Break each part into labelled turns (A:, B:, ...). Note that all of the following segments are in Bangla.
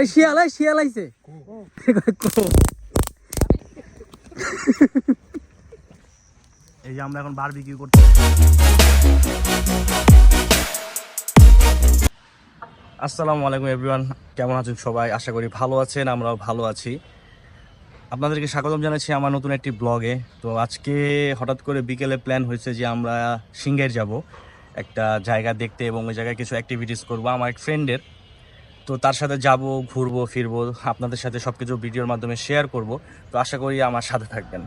A: এই শিয়াল এই শিয়াল আইছে।
B: এই যে আমরা এখন বারবিকিউ করতে আসসালামু আলাইকুম এভরিওয়ান কেমন আছেন সবাই? আশা করি ভালো আছেন, আমরাও ভালো আছি। আপনাদেরকে স্বাগতম জানাচ্ছি আমার নতুন একটি ব্লগে। তো আজকে হঠাৎ করে বিকেলে প্ল্যান হয়েছে যে আমরা সিঙ্গের যাব। একটা জায়গা দেখতে এবং ওই জায়গায় কিছু অ্যাক্টিভিটিস করব। আমার এক ফ্রেন্ডের তো তার সাথে যাব ঘুরবো ফিরবো আপনাদের সাথে সব কিছু ভিডিওর মাধ্যমে শেয়ার করব। তো আশা করি আমার সাথে থাকবেন।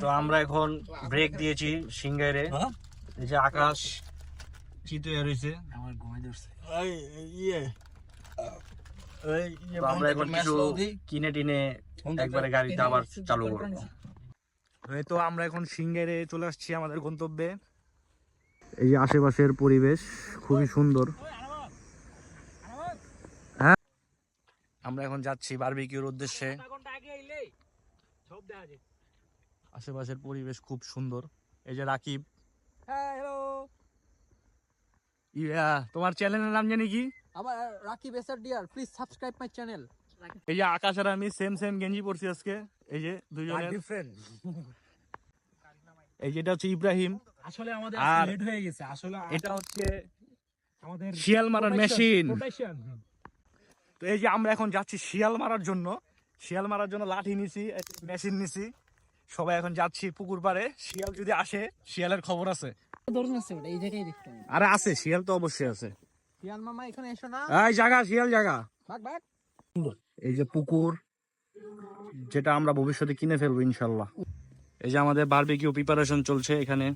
B: তো আমরা এখন ব্রেক দিয়েছি সিঙ্গাইরে। এই যে আকাশ চিতয়ে রয়েছে।
A: আমার ঘুমাই ধরছে।
B: তো আমরা এখন কিছু কিনে টিনে একবারে গাড়িতে আবার চালু করব। তো আমরা এখন সিঙ্গাইরে চলে আসছি আমাদের গন্তব্যে। এই যে আশেপাশের পরিবেশ খুবই সুন্দর। হ্যাঁ? আমরা এখন যাচ্ছি বারবিকিউর উদ্দেশ্যে। আশেপাশের পরিবেশ খুব সুন্দর। এই যে রাকিব।
A: হ্যালো
B: ইয়া তোমার চ্যানেলের নাম জানি কি?
A: আমার Rakib SR dear please subscribe my channel
B: এই যে আকাশ আর আমি সেম সেম গেঞ্জি পরছি আজকে। এই যে দুজনের
A: ডিফারেন্ট
B: এই যেটা হচ্ছে ইব্রাহিম।
A: আসলে আমাদের লেট হয়ে গেছে। আসলে
B: এটা হচ্ছে
A: আমাদের
B: শিয়াল মারার মেশিন তো এই যে আমরা এখন যাচ্ছি শিয়াল মারার জন্য। শিয়াল মারার জন্য লাঠি নিছি মেশিন নিছি। সবাই এখন যাচ্ছি পুকুর পাড়ে। শিয়াল যদি আসে শিয়ালের খবর আছে।
A: ধরুন আছে ওটা এই জায়গায় দেখতে হবে।
B: আরে আছে শিয়াল তো অবশ্যই আছে।
A: শিয়াল মামা এখানে এসো না।
B: এই জায়গা শিয়াল জায়গা
A: ভাগ ভাগ।
B: এই যে পুকুর যেটা আমরা ভবিষ্যতে কিনে ফেলব ইনশাল্লাহ। এই যে আমাদের বারবিকিউ প্রিপারেশন চলছে এখানে।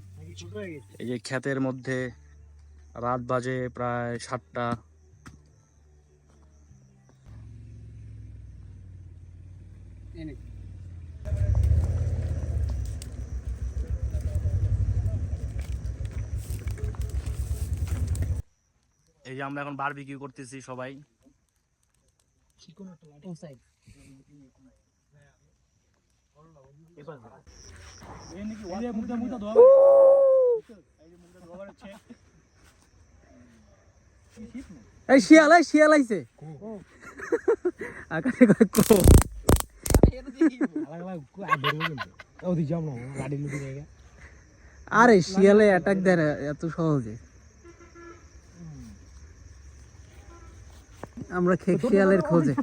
B: এই যে ক্ষেতের মধ্যে রাত বাজে প্রায় সাতটা। এই যে আমরা এখন বারবিকিউ করতেছি সবাই।
A: শিয়াল আরে শিয়ালে অ্যাটাক এত সহজে। আমরা খেক শিয়ালের খোঁজে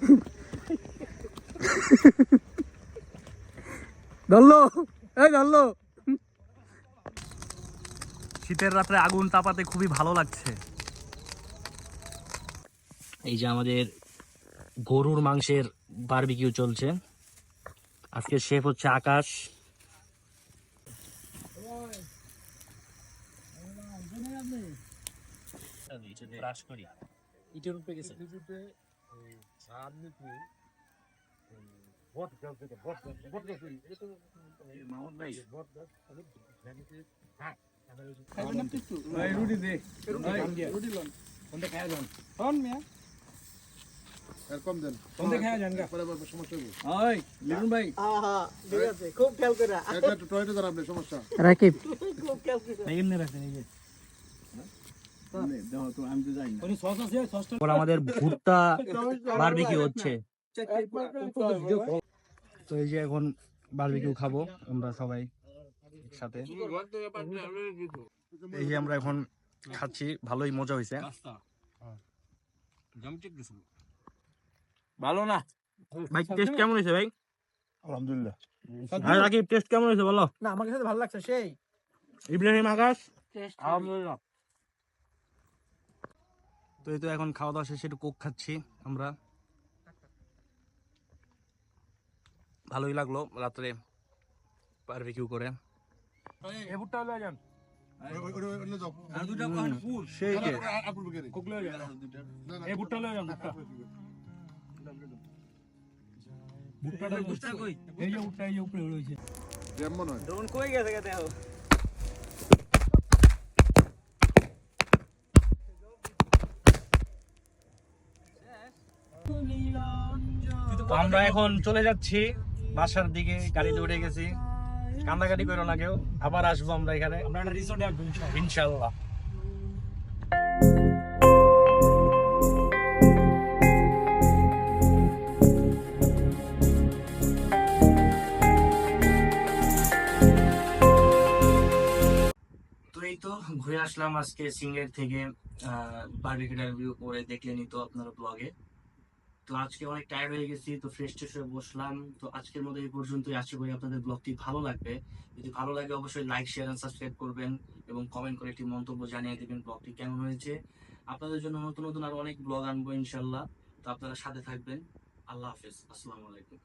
A: ধরলো এই ধরলো
B: শীতের রাত্রে আগুন তাপাতে খুবই ভালো লাগছে এই যে আমাদের গরুর মাংসের বারবিকিউ চলছে আজকে শেফ হচ্ছে আকাশ
A: ইটের উপরে গেছে? রুটি। দে। রুটি লন। কোনটা খায়া যান। কোন মিয়া।
C: এরকম দেন।
A: কোনটা খায়া যান গা।
C: পরে আবার সমস্যা হবে
A: ওই লিরুন ভাই।
C: একটা টয়লেটে দাঁড়ান আপনি সমস্যা।
A: রাকিব
B: এমনি রাখেন আমাদের ভুট্টা বারবিকিউ হচ্ছে। তো এই যে এখন বারবিকিউ খাব আমরা সবাই একসাথে। এই যে আমরা এখন খাচ্ছি ভালোই মজা হয়েছে।
A: ভালো না?
B: ভাই টেস্ট কেমন হয়েছে ভাই?
C: আলহামদুলিল্লাহ।
B: আর রাকিব টেস্ট কেমন হয়েছে বলো?
A: না আমার কাছে ভালো লাগছে সেই।
B: ইব্রাহিম আকাশ?
A: আলহামদুলিল্লাহ।
B: তো এই তো এখন খাওয়া দাওয়া শেষে একটু কোক খাচ্ছি আমরা। ভালোই লাগল রাত্রে বারবিকিউ করে।
A: এ ভুট্টা হলো যান
C: আর দুটা ফুল
B: সেই যে
C: আপুর বিকেরে
A: কোকলে যান এই ভুট্টা হলো যান ভুট্টা ভুট্টাটা ভুট্টা কই এই যে ভুট্টা এই যে উপরে রয়েছে
C: যেমন হয়
B: ড্রোন কই গেছে কে দেখো তো আমরা এখন চলে যাচ্ছি বাসার দিকে গাড়িতে উঠে গেছি। কান্দাকাটি করো না কেউ আবার আসব আমরা এখানে।
A: আমরা একটা রিসোর্টে আসব
B: ইনশাল্লাহ তো তো ঘুরে আসলাম আজকে সিঙ্গের থেকে বার্বিকিউ টার্বিউ করে দেখলেনি তো আপনারা ব্লগে তো আজকে অনেক টায়ার্ড হয়ে গেছি, তো ফ্রেশ ট্রেশ হয়ে বসলাম। তো আজকের মধ্যে এই পর্যন্তই। আশা করি আপনাদের ব্লগটি ভালো লাগবে। যদি ভালো লাগে অবশ্যই লাইক শেয়ার এন্ড সাবস্ক্রাইব করবেন এবং কমেন্ট করে একটি মন্তব্য জানিয়ে দেবেন ব্লগটি কেমন হয়েছে। আপনাদের জন্য নতুন নতুন আরও অনেক ব্লগ আনব ইনশাল্লাহ তো আপনারা সাথে থাকবেন। আল্লাহ হাফেজ। আসসালামু আলাইকুম।